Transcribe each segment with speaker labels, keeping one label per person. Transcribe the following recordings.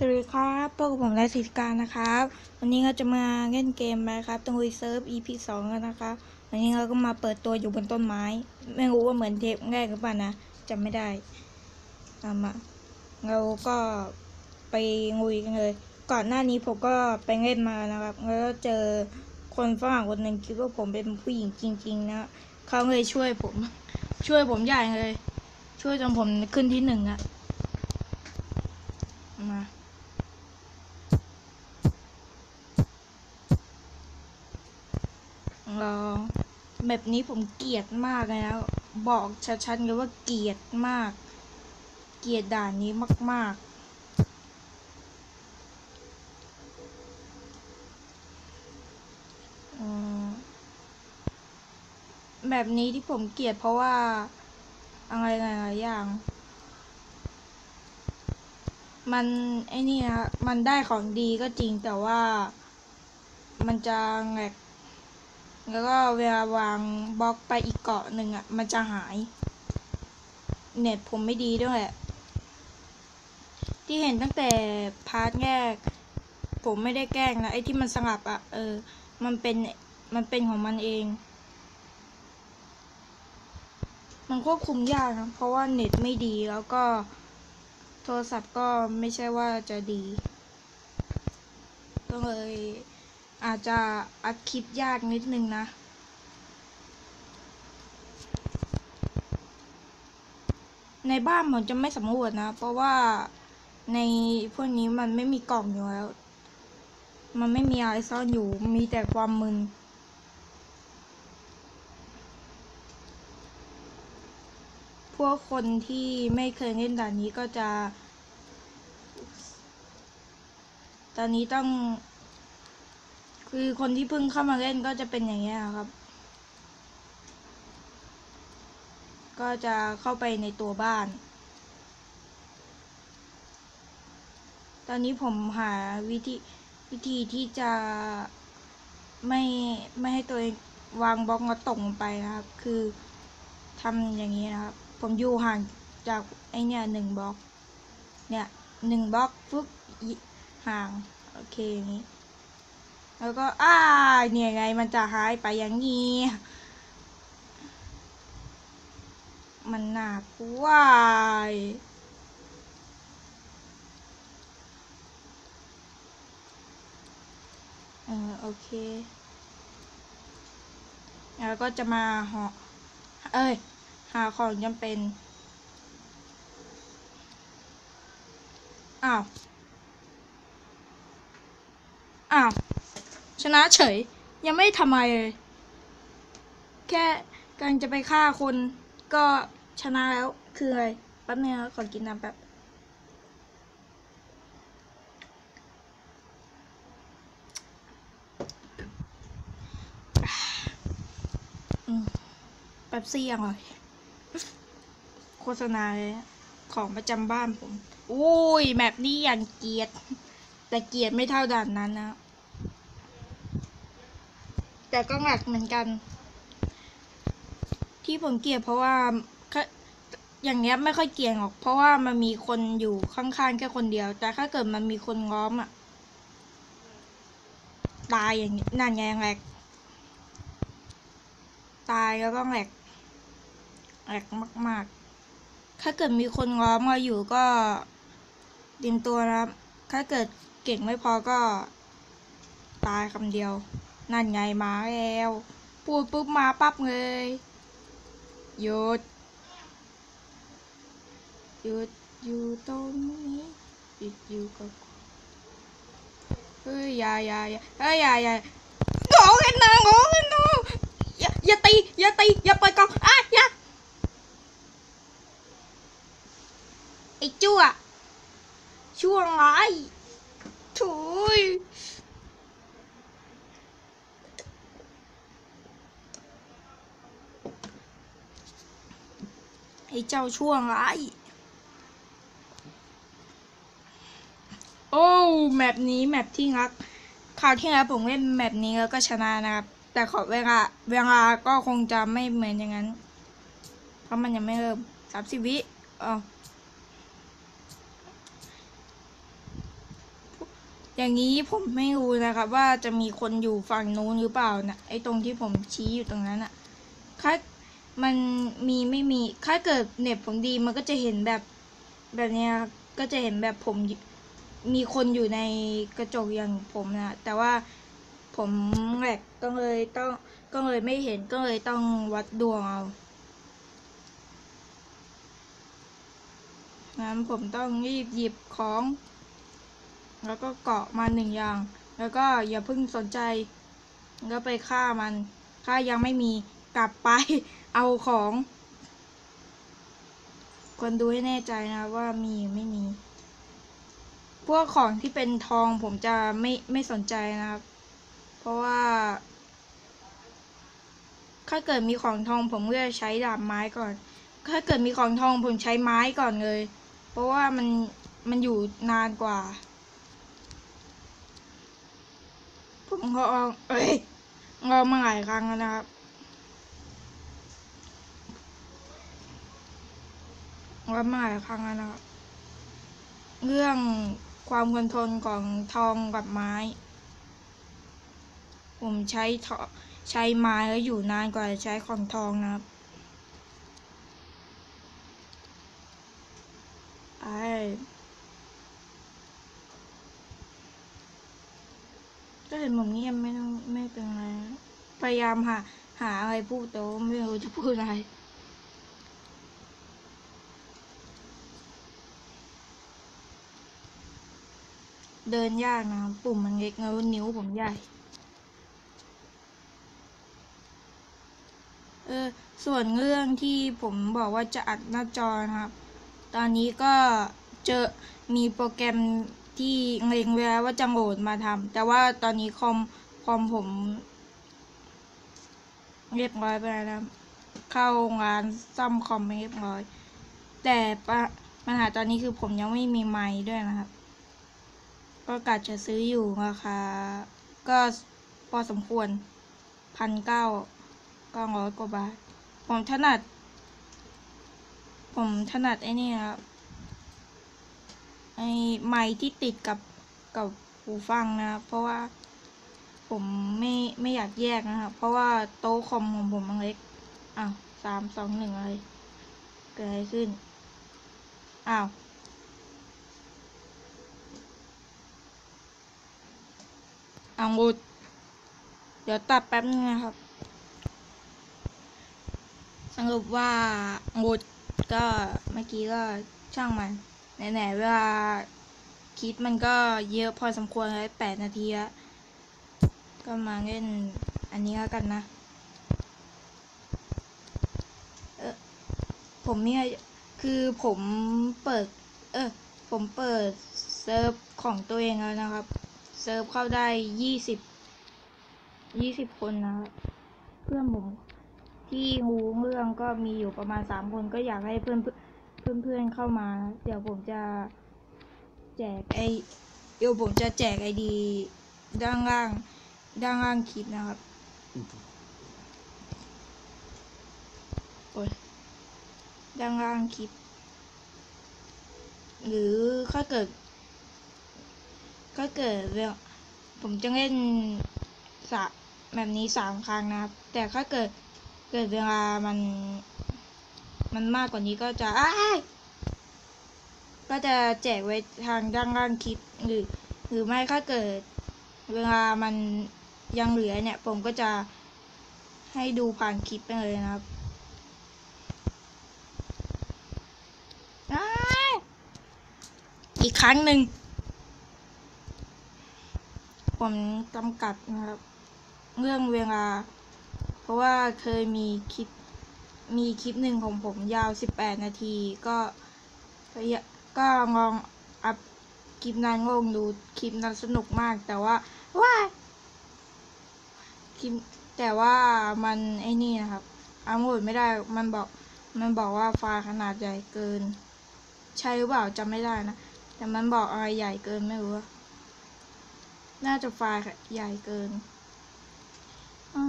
Speaker 1: สวัสดีครับพวกบผมและสิทธิการนะครับ วันนี้เราจะมาเล่นเกมนะครับตังวีเซิร์ฟ EP สองกันนะครับวันนี้เราก็มาเปิดตัวอยู่บนต้นไม้ ไม่รู้ว่าเหมือนเทปแรกหรือเปล่านะจำไม่ได้ตามาเราก็ไปงุยกันเลย ก่อนหน้านี้ผมก็ไปเล่นมานะครับ แล้วก็เจอคนฝรั่งคนหนึ่งคิดว่าผมเป็นผู้หญิงจริง ๆ นะเขาเลยช่วยผม ช่วยผมใหญ่เลย ช่วยจนผมขึ้นที่หนึ่งอะมา ลอง แบบนี้ผมเกลียดมากเลยนะบอกชัดๆเลยว่าเกลียดมาก เกลียดด่านนี้มาก ๆแบบนี้ที่ผมเกลียดเพราะว่า อะไรหลายอย่าง มันไอ้นี่นะมันได้ของดีก็จริงแต่ว่ามันจะแงก แล้วก็เวลาวางบล็อกไปอีกเกาะหนึ่งอะ มันจะหาย เน็ตผมไม่ดีด้วยแหละที่เห็นตั้งแต่พาร์ทแรก ผมไม่ได้แกล้งนะ ไอ้ที่มันสงับอะ เออ มันเป็น มันเป็นของมันเอง มันควบคุมยากนะ เพราะว่าเน็ตไม่ดีแล้วก็โทรศัพท์ก็ไม่ใช่ว่าจะดี ก็เลย อาจจะอัดคลิปยากนิดนึงนะ ในบ้านผมจะไม่สำรวจนะ เพราะว่าในพวกนี้มันไม่มีกล่องอยู่แล้ว มันไม่มีอะไรซ่อนอยู่ มีแต่ความมึนพวกคนที่ไม่เคยเล่นด่านนี้ก็จะ ตอนนี้ต้อง คือคนที่เพิ่งเข้ามาเล่นก็จะเป็นอย่างเงี้ยครับ ก็จะเข้าไปในตัวบ้าน ตอนนี้ผมหาวิธีวิธีที่จะไม่ไม่ให้ตัวเองวางบล็อกมาตกลงไปนะครับ คือทำอย่างนี้นะครับ ผมอยู่ห่างจากไอเนี่ยหนึ่งบล็อก เนี่ยหนึ่งบล็อกปุ๊บห่าง โอเคอย่างนี้ แล้วก็อ้าเนี่ยไงมันจะหายไปอย่างนี้ มันน่ากลัวเออโอเค แล้วก็จะมาหอเอ้ย หาของจำเป็น อ้าวอ้าว ชนะเฉย ยังไม่ทำอะไรเลย แค่กำลังจะไปฆ่าคนก็ชนะแล้ว คืออะไรแป๊บนึงขอกินน้ำแป๊บแป๊บซี่อร่อยโฆษณาเลยของประจำบ้านผม อุ้ย แมปนี้อย่างเกียด แต่เกียดไม่เท่าด่านนั้นนะ แต่ก็หนักเหมือนกัน ที่ผมเกลียดเพราะว่าอย่างเงี้ยไม่ค่อยเกลียดหรอก เพราะว่ามันมีคนอยู่ข้างๆแค่คนเดียว แต่ถ้าเกิดมันมีคนง้อมอะตายอย่างนี้นั่นไงแหลกตายแล้วก็แหลกแหลกมาก ๆ ถ้าเกิดมีคนง้อมมาอยู่ก็เตรียมตัวนะครับ ถ้าเกิดเก่งไม่พอก็ตายคำเดียว นั่นไงมาแล้ว พูดปุ๊บมาปั๊บเลยหยุดหยุดอยู่ตรงนี้หยุดอยู่กับเฮ้ยอย่าอย่าอย่าเฮ้ยอย่าอย่าโง่กันนะโง่กันนะอย่าอย่าตีอย่าตีอย่าปิดกล่องอะอย่าไอ้จั่วช่วงไรถุย อ้เจ้าช่วงไราย โอ้แมปนี้แมปที่รักคราวที่แล้วผมเล่นแมปนี้แล้วก็ชนะนะครับ แต่ขอเวลาเวลาก็คงจะไม่เหมือนอย่างนั้น เพราะมันยังไม่เริ่มสามสิบวิอ๋ออย่างนี้ผมไม่รู้นะครับ ว่าจะมีคนอยู่ฝั่งนู้นหรือเปล่านะไอ้ตรงที่ผมชี้อยู่ตรงนั้นอะถ้า มันมีไม่มีถ้าเกิดเน็ตผมดีมันก็จะเห็นแบบแบบเนี้ยครับก็จะเห็นแบบผมมีคนอยู่ในกระจกอย่างผมนะแต่ว่าผมแหลกก็เลยต้องก็เลยไม่เห็นก็เลยต้องวัดดวงเอางั้นผมต้องรีบหยิบของ แล้วก็เกาะมาหนึ่งอย่าง แล้วก็อย่าเพิ่งสนใจ ก็ไปฆ่ามัน ถ้ายังไม่มีกลับไป เอาของควรดูให้แน่ใจนะว่ามีไม่มี พวกของที่เป็นทองผมจะไม่ไม่สนใจนะครับ เพราะว่า ถ้าเกิดมีของทองผมก็จะใช้ดาบไม้ก่อน ถ้าเกิดมีของทองผมใช้ไม้ก่อนเลย เพราะว่ามันมันอยู่นานกว่า ผมก็เอาเอ้ยเอมาหลายครั้งแล้วนะครับ เอามาหลายครั้งแล้วนะครับ เรื่องความคอนทนของทองกับไม้ ผมใช้ใช้ไม้แล้วอยู่นานกว่าใช้ของทองนะครับไอ้ก็เห็นผมเงียบไม่ต้องไม่เป็นไร พยายามหาหาอะไรพูดแต่ว่าไม่รู้จะพูดอะไร เดินยากนะปุ่มมันเล็กแล้วนิ้วผมใหญ่ เออ ส่วนเรื่องที่ผมบอกว่าจะอัดหน้าจอนะครับ ตอนนี้ก็เจอมีโปรแกรมที่เล็งไว้แล้วว่าจะโหลดมาทำแต่ว่าตอนนี้คอมคอมผม เรียบร้อยไปแล้วนะเข้างานซ่อมคอมไปเรียบร้อย แต่ปะปัญหาตอนนี้คือผมยังไม่มีไมค์ด้วยนะครับ ก็กะจะซื้ออยู่ราคา ก็พอสมควรพันเก้าเก้าร้อยกว่าบาท ผมถนัด ผมถนัดไอ้นี่ครับไอ้ไม้ที่ติดกับกับหูฟังนะเพราะว่าผมไม่ไม่อยากแยกนะครับ เพราะว่าโต๊ะคอมของผมมันเล็ก อ้าวสามสองหนึ่งอะไร เกิดอะไรขึ้น อ้าว อังุดเดี๋ยวตัดแป๊บนึงนะครับ สรุปว่าอังุดก็เมื่อกี้ก็ช่างมันไหนๆเวลาคิดมันก็เยอะพอสมควรเลยแปดนาทีแล้วก็มาเล่นอันนี้แล้วกันนะเออผมเนี่ยคือผมเปิด เออผมเปิดเซิร์ฟของตัวเองแล้วนะครับ เซิร์ฟเข้าได้ยี่สิบยี่สิบคนนะเพื่อนผมที่รู้เรื่องก็มีอยู่ประมาณสามคนก็อยากให้เพื่อนเพื่อนเพื่อนเข้ามา เดี๋ยวผมจะแจกไอเดี๋ยวผมจะแจกไอดีด้านล่าง ด้านล่างคลิปนะครับ โอ้ยด้านล่างคลิป หรือถ้าเกิด ถ้าเกิดเรื่องผมจะเล่นสะแบบนี้สามครั้งนะครับ แต่ถ้าเกิดเกิดเวลามัน มันมากกว่านี้ก็จะอ้ายก็จะแจกไว้ทางด้านล่างคลิปหรือ หรือไม่ถ้าเกิด เวลามันยังเหลือเนี่ย ผมก็จะให้ดูผ่านคลิปไปเลยนะครับอีกครั้งหนึ่ง ผมจำกัดนะครับ เรื่องเวลา เพราะว่าเคยมีคลิปมีคลิปหนึ่งของผมยาว 18 นาที ก็พยาก็ลองอัพคลิปนั้นลงดูคลิปนั้นสนุกมาก แต่ว่าว้าคลิปแต่ว่ามันไอ้นี่นะครับอัพโหลดไม่ได้มันบอกมันบอกว่าไฟล์ขนาดใหญ่เกิน ใช่หรือเปล่าจำไม่ได้นะ แต่มันบอกอะไรใหญ่เกินไม่รู้ น่าจะไฟล์ใหญ่เกินอา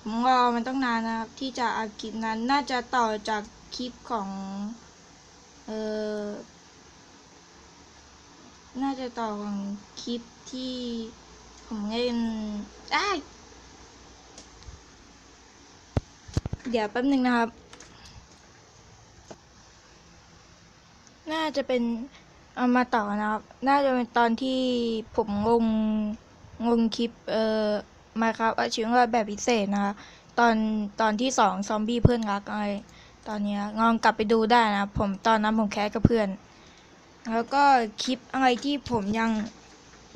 Speaker 1: ผมรอมันต้องนานนะครับ ที่จะอัดคลิปนั้น น่าจะต่อจากคลิปของ เออน่าจะต่อของคลิปที่ผมเล่นได้เดี๋ยวแป๊บหนึ่งนะครับ น่าจะเป็น เอามาต่อนะครับ น่าจะเป็นตอนที่ผมลงลงคลิปเอ่อมาครับอาชีพว่าแบบพิเศษนะครับตอนตอนที่สองซอมบี้เพื่อนรักอะไรตอนเนี้ยลองกลับไปดูได้นะผมตอนนั้นผมแคสกับเพื่อน แล้วก็คลิปอะไรที่ผมยัง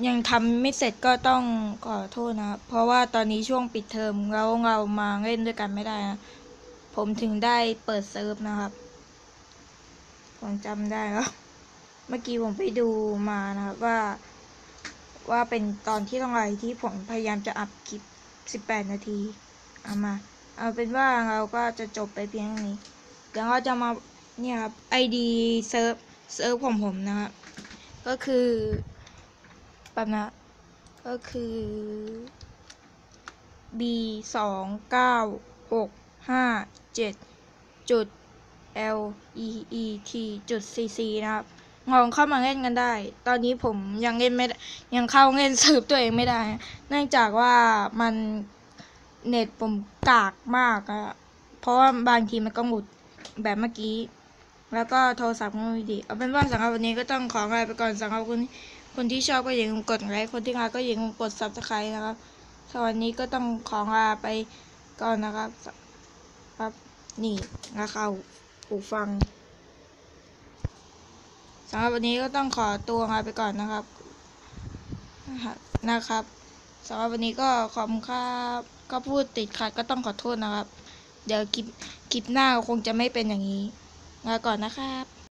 Speaker 1: ยังทำไม่เสร็จก็ต้องขอโทษนะครับเพราะว่าตอนนี้ช่วงปิดเทอมแล้วเรามาเล่นด้วยกันไม่ได้นะ ผมถึงได้เปิดเซิร์ฟนะครับ ผมจำได้แล้ว เมื่อกี้ผมไปดูมานะครับว่า ว่าเป็นตอนที่ต้องไรที่ผมพยายามจะอัพคลิป 18 นาที เอามา เอาเป็นว่าเราก็จะจบไปเพียงนี้เดี๋ยวเราจะมาเนี่ยครับ ID เซิร์ฟเซิร์ฟของผมนะครับ ก็คือแบบนะก็คือ B สองเก้าหกห้าเจ็ดจุด L E E T จุด C C นะครับ ลองเข้ามาเล่นกันได้ ตอนนี้ผมยังเล่นไม่ได้ยังเข้าเล่นเซิร์ฟตัวเองไม่ได้ เนื่องจากว่ามันเน็ตผมกากมากอะเพราะว่าบางทีมันก็หมุดแบบเมื่อกี้ แล้วก็โทรศัพท์ก็ไม่ดีเอาเป็นว่าสำหรับวันนี้ก็ต้องขอลาไปก่อนสำหรับคนคนที่ชอบก็อย่าลืมกดไลค์คนที่รักก็อย่าลืมกด subscribe นะครับสวันนี้ก็ต้องขอลาไปก่อนนะครับ ครับนี่นะครับหูฟัง สำหรับวันนี้ก็ต้องขอตัวลาไปก่อนนะครับ นะครับสำหรับวันนี้ก็ขอบคุณครับก็พูดติดขัดก็ต้องขอโทษนะครับ เดี๋ยวคลิปคลิปหน้าคงจะไม่เป็นอย่างนี้ลาก่อนนะครับ